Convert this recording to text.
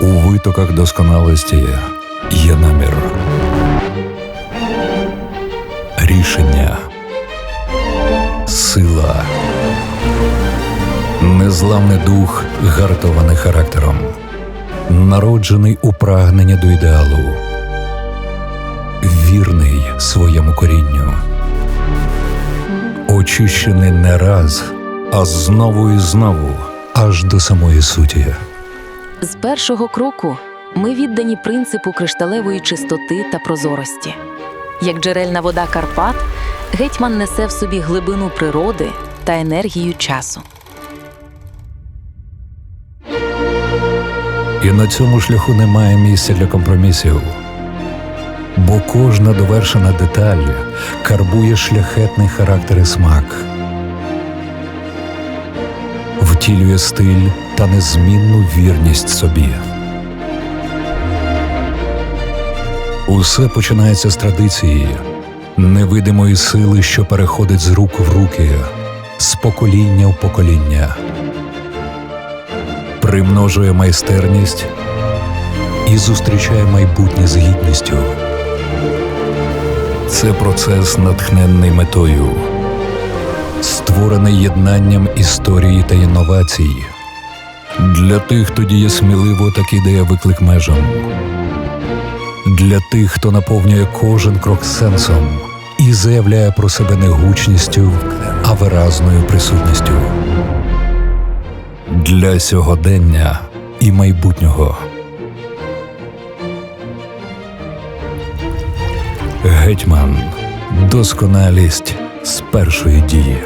У витоках досконалості є намір. Рішення. Сила. Незламний дух, гартований характером. Народжений у прагнення до ідеалу. Вірний своєму корінню. Очищений не раз, а знову і знову, аж до самої суті. З першого кроку ми віддані принципу кришталевої чистоти та прозорості. Як джерельна вода Карпат, гетьман несе в собі глибину природи та енергію часу. І на цьому шляху немає місця для компромісів. Бо кожна довершена деталь карбує шляхетний характер і смак, втілює стиль та незмінну вірність собі. Усе починається з традиції, невидимої сили, що переходить з рук в руки, з покоління в покоління примножує майстерність і зустрічає майбутнє з гідністю. Це процес, натхненний метою, створений єднанням історії та інновацій. Для тих, хто діє сміливо, так ідея виклик межам. Для тих, хто наповнює кожен крок сенсом і заявляє про себе не гучністю, а виразною присутністю для сьогодення і майбутнього. Гетьман. Досконалість з першої дії.